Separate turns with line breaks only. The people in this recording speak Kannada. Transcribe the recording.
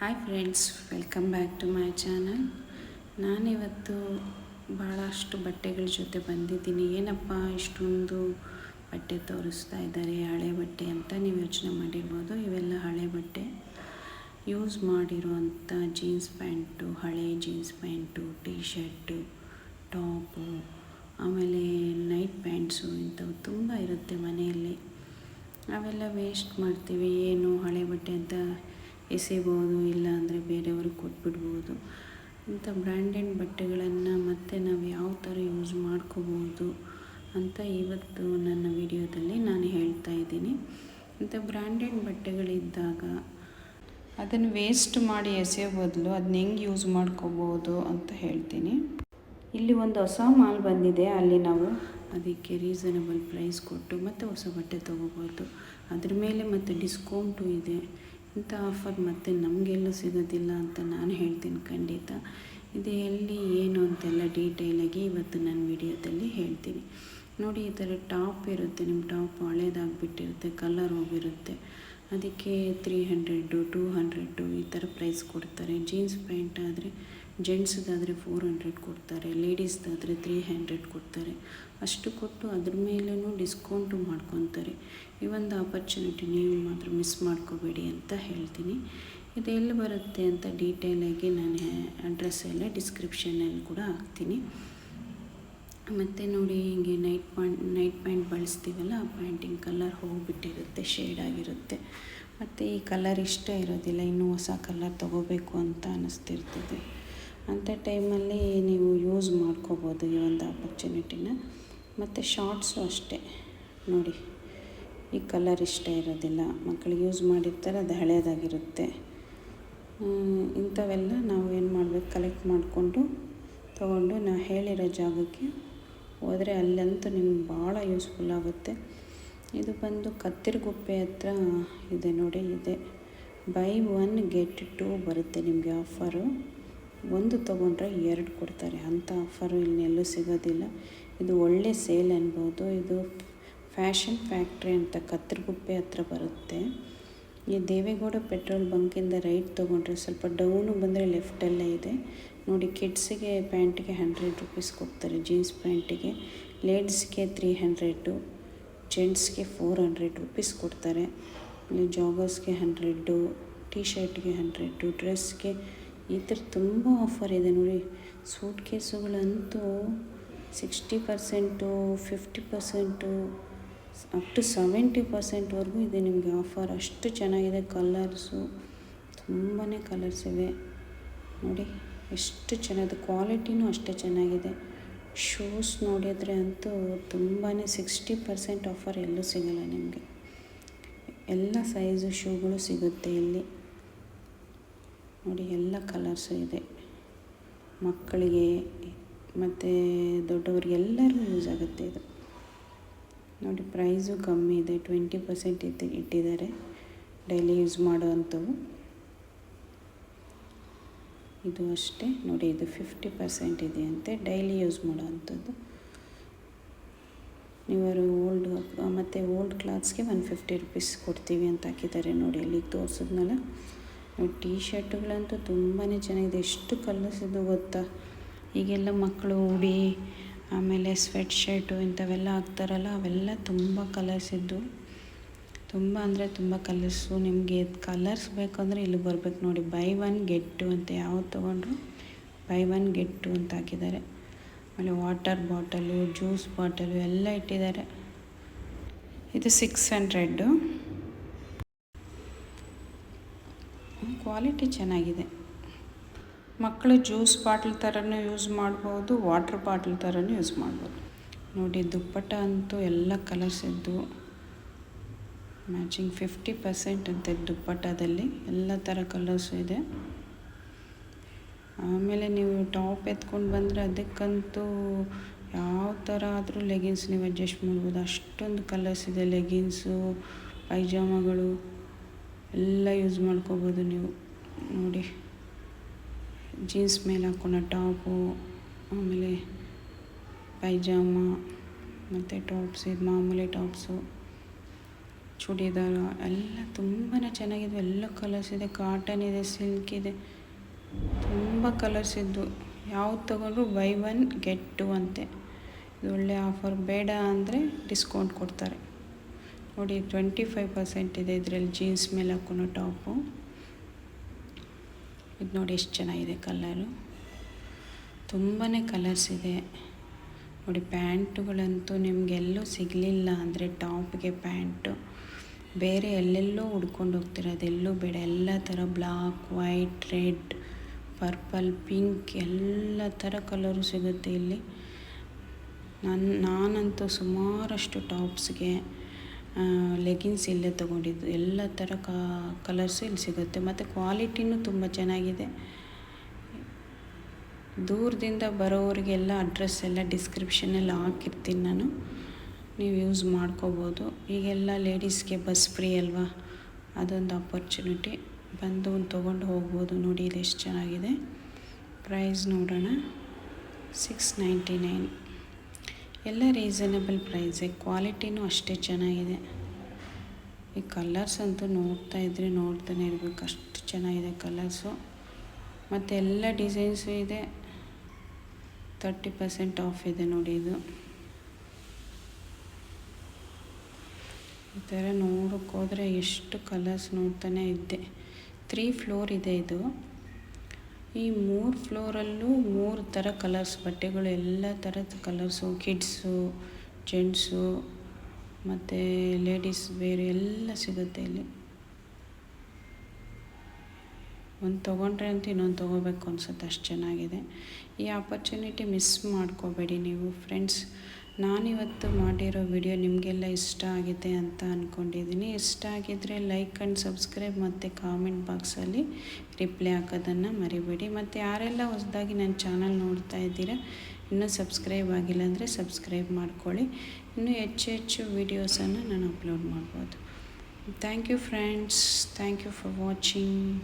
Hi friends welcome back to my channel ನಾನಿವತ್ತು ಭಾಳಷ್ಟು ಬಟ್ಟೆಗಳ ಜೊತೆ ಬಂದಿದ್ದೀನಿ. ಏನಪ್ಪ, ಇಷ್ಟೊಂದು ಬಟ್ಟೆ ತೋರಿಸ್ತಾ ಇದ್ದಾರೆ, ಹಳೆ ಬಟ್ಟೆ ಅಂತ ನೀವು ಯೋಚನೆ ಮಾಡಿರ್ಬೋದು. ಇವೆಲ್ಲ ಹಳೆ ಬಟ್ಟೆ. ಯೂಸ್ ಮಾಡಿರುವಂಥ ಜೀನ್ಸ್ ಪ್ಯಾಂಟು, ಹಳೆ jeans pants T shirt top, ಆಮೇಲೆ ನೈಟ್ ಪ್ಯಾಂಟ್ಸು ಇಂಥವು ತುಂಬ ಇರುತ್ತೆ ಮನೆಯಲ್ಲಿ. ಅವೆಲ್ಲ ವೇಸ್ಟ್ ಮಾಡ್ತೀವಿ. ಏನು ಹಳೆ ಬಟ್ಟೆ ಅಂತ ಎಸಿಬೋದು ಇಲ್ಲ ಅಂದರೆ ಬೇರೆಯವ್ರಿಗೆ ಕೊಟ್ಬಿಡ್ಬೋದು. ಇಂಥ ಬ್ರ್ಯಾಂಡೆಡ್ ಬಟ್ಟೆಗಳನ್ನು ಮತ್ತೆ ನಾವು ಯಾವ ಥರ ಯೂಸ್ ಮಾಡ್ಕೋಬೋದು ಅಂತ ಇವತ್ತು ನನ್ನ ವಿಡಿಯೋದಲ್ಲಿ ನಾನು ಹೇಳ್ತಾ ಇದ್ದೀನಿ. ಇಂಥ ಬ್ರ್ಯಾಂಡೆಡ್ ಬಟ್ಟೆಗಳಿದ್ದಾಗ ಅದನ್ನು ವೇಸ್ಟ್ ಮಾಡಿ ಎಸೆಯೋ ಬದಲು ಅದನ್ನ ಹೆಂಗೆ ಯೂಸ್ ಮಾಡ್ಕೋಬೋದು ಅಂತ ಹೇಳ್ತೀನಿ. ಇಲ್ಲಿ ಒಂದು ಹೊಸ ಮಾಲ್ ಬಂದಿದೆ, ಅಲ್ಲಿ ನಾವು ಅದಕ್ಕೆ ರೀಸನಬಲ್ ಪ್ರೈಸ್ ಕೊಟ್ಟು ಮತ್ತೆ ಹೊಸ ಬಟ್ಟೆ ತೊಗೋಬೋದು. ಅದ್ರ ಮೇಲೆ ಮತ್ತು ಡಿಸ್ಕೌಂಟು ಇದೆ. ಇಂಥ ಆಫರ್ ಮತ್ತೆ ನಮಗೆಲ್ಲೂ ಸಿಗೋದಿಲ್ಲ ಅಂತ ನಾನು ಹೇಳ್ತೀನಿ ಖಂಡಿತ. ಇದು ಎಲ್ಲಿ, ಏನು ಅಂತೆಲ್ಲ ಡೀಟೇಲಾಗಿ ಇವತ್ತು ನನ್ನ ವಿಡಿಯೋದಲ್ಲಿ ಹೇಳ್ತೀನಿ. ನೋಡಿ, ಈ ಥರ ಟಾಪ್ ಇರುತ್ತೆ, ನಿಮ್ಮ ಟಾಪ್ ಹಳೇದಾಗ್ಬಿಟ್ಟಿರುತ್ತೆ ಕಲರ್ ಹೋಗಿರುತ್ತೆ. ಅದಕ್ಕೆ ತ್ರೀ ಹಂಡ್ರೆಡ್ಡು ಟೂ ಹಂಡ್ರೆಡ್ಡು ಈ ಥರ ಪ್ರೈಸ್ ಕೊಡ್ತಾರೆ. ಜೀನ್ಸ್ ಪ್ಯಾಂಟ್ ಆದರೆ ಜೆಂಟ್ಸ್ದಾದರೆ ಫೋರ್ ಹಂಡ್ರೆಡ್ ಕೊಡ್ತಾರೆ ಲೇಡೀಸ್ದಾದರೆ ತ್ರೀ ಹಂಡ್ರೆಡ್ ಕೊಡ್ತಾರೆ. ಅಷ್ಟು ಕೊಟ್ಟು ಅದ್ರ ಮೇಲೂ ಡಿಸ್ಕೌಂಟು ಮಾಡ್ಕೊತಾರೆ. ಈ ಒಂದು ಆಪರ್ಚುನಿಟಿ ನೀವು ಮಾತ್ರ ಮಿಸ್ ಮಾಡ್ಕೋಬೇಡಿ ಅಂತ ಹೇಳ್ತೀನಿ. ಇದು ಎಲ್ಲಿ ಬರುತ್ತೆ ಅಂತ ಡೀಟೇಲಾಗಿ ನಾನು ಅಡ್ರೆಸ್ ಎಲ್ಲ ಡಿಸ್ಕ್ರಿಪ್ಷನಲ್ಲಿ ಕೂಡ ಹಾಕ್ತೀನಿ. ಮತ್ತು ನೋಡಿ ಹಿಂಗೆ ನೈಟ್ ಪ್ಯಾಂಟ್ ನೈಟ್ ಪ್ಯಾಂಟ್ ಬಳಸ್ತೀವಲ್ಲ, ಆ ಪ್ಯಾಂಟಿಂಗ್ ಕಲರ್ ಹೋಗಿಬಿಟ್ಟಿರುತ್ತೆ ಶೇಡ್ ಆಗಿರುತ್ತೆ. ಮತ್ತು ಈ ಕಲರ್ ಇಷ್ಟ ಇರೋದಿಲ್ಲ, ಇನ್ನೂ ಹೊಸ ಕಲರ್ ತೊಗೋಬೇಕು ಅಂತ ಅನ್ನಿಸ್ತಿರ್ತದೆ ಅಂಥ ಟೈಮಲ್ಲಿ ನೀವು ಯೂಸ್ ಮಾಡ್ಕೋಬೋದು ಈ ಒಂದು ಆಪರ್ಚುನಿಟಿನ ಮತ್ತು ಶಾರ್ಟ್ಸು ಅಷ್ಟೇ. ನೋಡಿ, ಈ ಕಲರ್ ಇಷ್ಟ ಇರೋದಿಲ್ಲ. ಮಕ್ಕಳು ಯೂಸ್ ಮಾಡಿರ್ತಾರೆ, ಅದು ಹಳೆಯದಾಗಿರುತ್ತೆ ಇಂಥವೆಲ್ಲ ನಾವು ಏನು ಮಾಡಬೇಕು? ಕಲೆಕ್ಟ್ ಮಾಡಿಕೊಂಡು ತೊಗೊಂಡು ನಾವು ಹೇಳಿರೋ ಜಾಗಕ್ಕೆ ಹೋದರೆ ಅಲ್ಲಂತೂ ನಿಮ್ಗೆ ಭಾಳ ಯೂಸ್ಫುಲ್ ಆಗುತ್ತೆ. ಇದು ಬಂದು ಕತ್ತಿರಗುಪ್ಪೆ ಹತ್ರ ಇದೆ ನೋಡಿ, ಇದೆ. ಬೈ ಒನ್ ಗೆಟ್ ಟು ಬರುತ್ತೆ ನಿಮಗೆ ಆಫರು ಒಂದು ತೊಗೊಂಡ್ರೆ ಎರಡು ಕೊಡ್ತಾರೆ. ಅಂಥ ಆಫರು ಇನ್ನೆಲ್ಲೂ ಸಿಗೋದಿಲ್ಲ. ಇದು ಒಳ್ಳೆ ಸೇಲ್ ಅನ್ಬೋದು. ಇದು ಫ್ಯಾಷನ್ ಫ್ಯಾಕ್ಟ್ರಿ ಅಂತ ಕತ್ತರಗುಪ್ಪೆ ಹತ್ರ ಬರುತ್ತೆ. ಈ ದೇವೇಗೌಡ ಪೆಟ್ರೋಲ್ ಬಂಕಿಂದ ರೈಟ್ ತೊಗೊಂಡ್ರೆ ಸ್ವಲ್ಪ ಡೌನು ಬಂದರೆ ಲೆಫ್ಟಲ್ಲೇ ಇದೆ. ನೋಡಿ ಕಿಡ್ಸಿಗೆ ಪ್ಯಾಂಟಿಗೆ ಹಂಡ್ರೆಡ್ ರುಪೀಸ್ ಕೊಡ್ತಾರೆ. ಜೀನ್ಸ್ ಪ್ಯಾಂಟಿಗೆ ಲೇಡೀಸ್ಗೆ ತ್ರೀ ಹಂಡ್ರೆಡು ಜೆಂಟ್ಸ್ಗೆ ಫೋರ್ ಹಂಡ್ರೆಡ್ ರುಪೀಸ್ ಕೊಡ್ತಾರೆ. ಜಾಗರ್ಸ್ಗೆ ಹಂಡ್ರೆಡ್ಡು ಟೀ ಶರ್ಟ್ಗೆ ಹಂಡ್ರೆಡ್ಡು ಡ್ರೆಸ್ಗೆ ಈ ಥರ ತುಂಬ ಆಫರ್ ಇದೆ ನೋಡಿ. Suit ಕೇಸುಗಳಂತೂ sixty percent fifty percent up to seventy ಪರ್ಸೆಂಟ್ವರೆಗೂ ಇದೆ ನಿಮಗೆ ಆಫರ್ ಅಷ್ಟು ಚೆನ್ನಾಗಿದೆ ಕಲರ್ಸು ತುಂಬಾ ಕಲರ್ಸ್ ಇವೆ. ನೋಡಿ, ಎಷ್ಟು ಚೆನ್ನಾಗಿದೆ. ಕ್ವಾಲಿಟಿನೂ ಅಷ್ಟೇ ಚೆನ್ನಾಗಿದೆ. ಶೂಸ್ ನೋಡಿದರೆ ಅಂತೂ ತುಂಬಾ ಸಿಕ್ಸ್ಟಿ ಪರ್ಸೆಂಟ್ ಆಫರ್ ಎಲ್ಲೂ ಸಿಗಲ್ಲ ನಿಮಗೆ. ಎಲ್ಲ ಸೈಜು ಶೂಗಳು ಸಿಗುತ್ತೆ ಇಲ್ಲಿ. ನೋಡಿ, ಎಲ್ಲ ಕಲರ್ಸು ಇದೆ. ಮಕ್ಕಳಿಗೆ ಮತ್ತು ದೊಡ್ಡವ್ರಿಗೆ ಎಲ್ಲರಿಗೂ ಯೂಸ್ ಆಗುತ್ತೆ ಇದು. ನೋಡಿ ಪ್ರೈಸು ಕಮ್ಮಿ ಇದೆ ಟ್ವೆಂಟಿ ಪರ್ಸೆಂಟ್ ಇತ್ತು, ಇಟ್ಟಿದ್ದಾರೆ. ಡೈಲಿ ಯೂಸ್ ಮಾಡುವಂಥವು. ಇದು ಅಷ್ಟೇ. ನೋಡಿ, ಇದು ಫಿಫ್ಟಿ ಪರ್ಸೆಂಟ್ ಇದೆ ಅಂತೆ ಡೈಲಿ ಯೂಸ್ ಮಾಡುವಂಥದ್ದು ನೀವರು ಓಲ್ಡ್ ಮತ್ತು ಓಲ್ಡ್ ಕ್ಲಾತ್ಸ್ಗೆ ಒನ್ ಫಿಫ್ಟಿ ರುಪೀಸ್ ಕೊಡ್ತೀವಿ ಅಂತ ಹಾಕಿದ್ದಾರೆ ನೋಡಿ ಅಲ್ಲಿಗೆ ತೋರಿಸಿದ್ನಲ್ಲ. ಟೀ ಶರ್ಟ್ಗಳಂತೂ ತುಂಬಾ ಚೆನ್ನಾಗಿದೆ. ಎಷ್ಟು ಕಲರ್ಸ್ ಇದು ಗೊತ್ತಾ? ಈಗೆಲ್ಲ ಮಕ್ಕಳು ಉಡಿ, ಆಮೇಲೆ ಸ್ವೆಟ್ ಶರ್ಟು ಇಂಥವೆಲ್ಲ ಹಾಕ್ತಾರಲ್ಲ, ಅವೆಲ್ಲ ತುಂಬ ಕಲರ್ಸ್ ಇದ್ದು ತುಂಬ ಅಂದರೆ ತುಂಬ ಕಲರ್ಸು ನಿಮಗೆ ಕಲರ್ಸ್ ಬೇಕಂದರೆ ಇಲ್ಲಿ ಬರಬೇಕು ನೋಡಿ. ಬೈ ಒನ್ ಗೆಟ್ ಟು ಅಂತ ಯಾವ್ದು ತೊಗೊಂಡ್ರು ಬೈ ಒನ್ ಗೆಟ್ ಟು ಅಂತ ಹಾಕಿದ್ದಾರೆ. ಆಮೇಲೆ ವಾಟರ್ ಬಾಟಲು ಜ್ಯೂಸ್ ಬಾಟಲು ಎಲ್ಲ ಇಟ್ಟಿದ್ದಾರೆ. ಇದು ಸಿಕ್ಸ್ ಹಂಡ್ರೆಡ್ಡು ಕ್ವಾಲಿಟಿ ಚೆನ್ನಾಗಿದೆ. ಮಕ್ಕಳು ಜ್ಯೂಸ್ ಬಾಟ್ಲ್ ಥರನೂ ಯೂಸ್ ಮಾಡ್ಬೋದು ವಾಟ್ರ್ ಬಾಟ್ಲ್ ಥರನೂ ಯೂಸ್ ಮಾಡ್ಬೋದು. ನೋಡಿ, ದುಪ್ಪಟ್ಟ ಅಂತೂ ಎಲ್ಲ ಕಲರ್ಸ್ ಇದ್ದು ಮ್ಯಾಚಿಂಗ್ ಫಿಫ್ಟಿ ಪರ್ಸೆಂಟ್ ಅಂತೆ ದುಪ್ಪಟ್ಟದಲ್ಲಿ. ಎಲ್ಲ ಥರ ಕಲರ್ಸು ಇದೆ. ಆಮೇಲೆ ನೀವು ಟಾಪ್ ಎತ್ಕೊಂಡು ಬಂದರೆ ಅದಕ್ಕಂತೂ ಯಾವ ಥರ ಆದರೂ ಲೆಗಿನ್ಸ್ ನೀವು ಅಡ್ಜಸ್ಟ್ ಮಾಡ್ಬೋದು. ಅಷ್ಟೊಂದು ಕಲರ್ಸ್ ಇದೆ ಲೆಗಿನ್ಸು ಪೈಜಾಮಗಳು. ಎಲ್ಲ ಯೂಸ್ ಮಾಡ್ಕೋಬೋದು ನೀವು. ನೋಡಿ. ಜೀನ್ಸ್ ಮೇಲೆ ಹಾಕ್ಕೊಳ್ಳೋ ಟಾಪು ಆಮೇಲೆ ಪೈಜಾಮ ಮತ್ತು ಟಾಪ್ಸ್ ಇದು ಮಾಮೂಲಿ ಟಾಪ್ಸು ಚೂಡಿದಾರ ಎಲ್ಲ ತುಂಬಾ ಚೆನ್ನಾಗಿದೆ. ಎಲ್ಲ ಕಲರ್ಸ್ ಇದೆ. ಕಾಟನ್ ಇದೆ ಸಿಲ್ಕ್ ಇದೆ. ತುಂಬ ಕಲರ್ಸ್ ಇದ್ದು ಯಾವ್ದು ತೊಗೊಂಡ್ರು ಬೈ ಒನ್ ಗೆಟ್ ಟು ಅಂತೆ. ಇದು ಒಳ್ಳೆ ಆಫರ್ ಬೇಡ ಅಂದರೆ ಡಿಸ್ಕೌಂಟ್ ಕೊಡ್ತಾರೆ. ನೋಡಿ ಟ್ವೆಂಟಿ ಫೈವ್ ಪರ್ಸೆಂಟ್ ಇದೆ ಇದರಲ್ಲಿ ಜೀನ್ಸ್ ಮೇಲೆ ಹಾಕೋ ಟಾಪು ಇದು ನೋಡಿ ಎಷ್ಟು ಚೆನ್ನಾಗಿದೆ ಕಲರು ತುಂಬಾ ಕಲರ್ಸ್ ಇದೆ. ನೋಡಿ, ಪ್ಯಾಂಟುಗಳಂತೂ ನಿಮಗೆಲ್ಲೂ ಸಿಗಲಿಲ್ಲ ಅಂದರೆ ಟಾಪ್ಗೆ ಪ್ಯಾಂಟು. ಬೇರೆ ಎಲ್ಲೆಲ್ಲೋ ಹುಡ್ಕೊಂಡು ಹೋಗ್ತೀರ ಅದೆಲ್ಲೂ ಬೇಡ. ಎಲ್ಲ ಥರ black white red purple pink ಎಲ್ಲ ಥರ ಕಲರು ಸಿಗುತ್ತೆ ಇಲ್ಲಿ. ನನ್ನ ನಾನಂತೂ ಸುಮಾರಷ್ಟು ಟಾಪ್ಸ್ಗೆ ಲೆಗಿನ್ಸ್ ಇಲ್ಲೇ ತೊಗೊಂಡಿದ್ದು. ಎಲ್ಲ ಥರ ಕಲರ್ಸು ಇಲ್ಲಿ ಸಿಗುತ್ತೆ. ಮತ್ತು ಕ್ವಾಲಿಟಿನೂ ತುಂಬ ಚೆನ್ನಾಗಿದೆ. ದೂರದಿಂದ ಬರೋರಿಗೆಲ್ಲ ಅಡ್ರೆಸ್ ಎಲ್ಲ ಡಿಸ್ಕ್ರಿಪ್ಷನಲ್ಲಿ ಹಾಕಿರ್ತೀನಿ ನಾನು. ನೀವು ಯೂಸ್ ಮಾಡ್ಕೋಬೋದು. ಈಗೆಲ್ಲ ಲೇಡೀಸ್ಗೆ ಬಸ್ ಫ್ರೀ ಅಲ್ವಾ? ಅದೊಂದು ಆಪರ್ಚುನಿಟಿ ಬಂದು ಒಂದು ತೊಗೊಂಡು ಹೋಗ್ಬೋದು ನೋಡಿ, ಇದು ಎಷ್ಟು ಚೆನ್ನಾಗಿದೆ. ಪ್ರೈಸ್ ನೋಡೋಣ. ಸಿಕ್ಸ್ ನೈಂಟಿ ನೈನ್ ಎಲ್ಲ ರೀಸನಬಲ್ ಪ್ರೈಸೆ ಕ್ವಾಲಿಟಿನೂ ಅಷ್ಟೇ ಚೆನ್ನಾಗಿದೆ. ಈ ಕಲರ್ಸ್ ಅಂತೂ ನೋಡ್ತಾ ಇದ್ರೆ ನೋಡ್ತಾನೆ ಇರಬೇಕು, ಅಷ್ಟು ಚೆನ್ನಾಗಿದೆ ಕಲರ್ಸು ಮತ್ತು ಎಲ್ಲ ಡಿಸೈನ್ಸು ಇದೆ. ತರ್ಟಿ ಪರ್ಸೆಂಟ್ ಆಫ್ ಇದೆ ನೋಡಿ ಇದು. ಈ ಥರ ನೋಡೋಕ್ಕೋದ್ರೆ ಎಷ್ಟು ಕಲರ್ಸ್ ನೋಡ್ತಾನೆ ಇದ್ದೆ. ತ್ರೀ ಫ್ಲೋರ್ ಇದೆ ಇದು. ಈ ಮೂರು ಫ್ಲೋರಲ್ಲೂ ಮೂರು ಥರ ಕಲರ್ಸ್ ಬಟ್ಟೆಗಳು ಎಲ್ಲ ಥರದ ಕಲರ್ಸು ಕಿಡ್ಸು ಜೆಂಟ್ಸು ಮತ್ತು ಲೇಡೀಸ್ ಬೇರೆ ಎಲ್ಲ ಸಿಗುತ್ತೆ ಇಲ್ಲಿ. ಒಂದು ತೊಗೊಂಡ್ರೆ ಅಂತ ಇನ್ನೊಂದು ತೊಗೋಬೇಕು ಅನ್ಸುತ್ತೆ, ಅಷ್ಟು ಚೆನ್ನಾಗಿದೆ. ಈ ಆಪರ್ಚುನಿಟಿ ಮಿಸ್ ಮಾಡ್ಕೋಬೇಡಿ ನೀವು ಫ್ರೆಂಡ್ಸ್ ನಾನಿವತ್ತು ಮಾಡಿರೋ ವಿಡಿಯೋ ನಿಮಗೆಲ್ಲ ಇಷ್ಟ ಆಗಿದೆ ಅಂತ ಅಂದ್ಕೊಂಡಿದ್ದೀನಿ ಇಷ್ಟ ಆಗಿದ್ದರೆ ಲೈಕ್ ಆ್ಯಂಡ್ ಸಬ್ಸ್ಕ್ರೈಬ್ ಮತ್ತು ಕಾಮೆಂಟ್ ಬಾಕ್ಸಲ್ಲಿ ರಿಪ್ಲೈ ಹಾಕೋದನ್ನು ಮರಿಬೇಡಿ. ಮತ್ತು ಯಾರೆಲ್ಲ ಹೊಸದಾಗಿ ನನ್ನ ಚಾನಲ್ ನೋಡ್ತಾ ಇದ್ದೀರಾ, ಇನ್ನೂ ಸಬ್ಸ್ಕ್ರೈಬ್ ಆಗಿಲ್ಲ ಅಂದರೆ ಸಬ್ಸ್ಕ್ರೈಬ್ ಮಾಡ್ಕೊಳ್ಳಿ. ಇನ್ನೂ ಹೆಚ್ಚು ಹೆಚ್ಚು ವೀಡಿಯೋಸನ್ನು ನಾನು ಅಪ್ಲೋಡ್ ಮಾಡ್ಬೋದು. Thank you friends. Thank you for watching.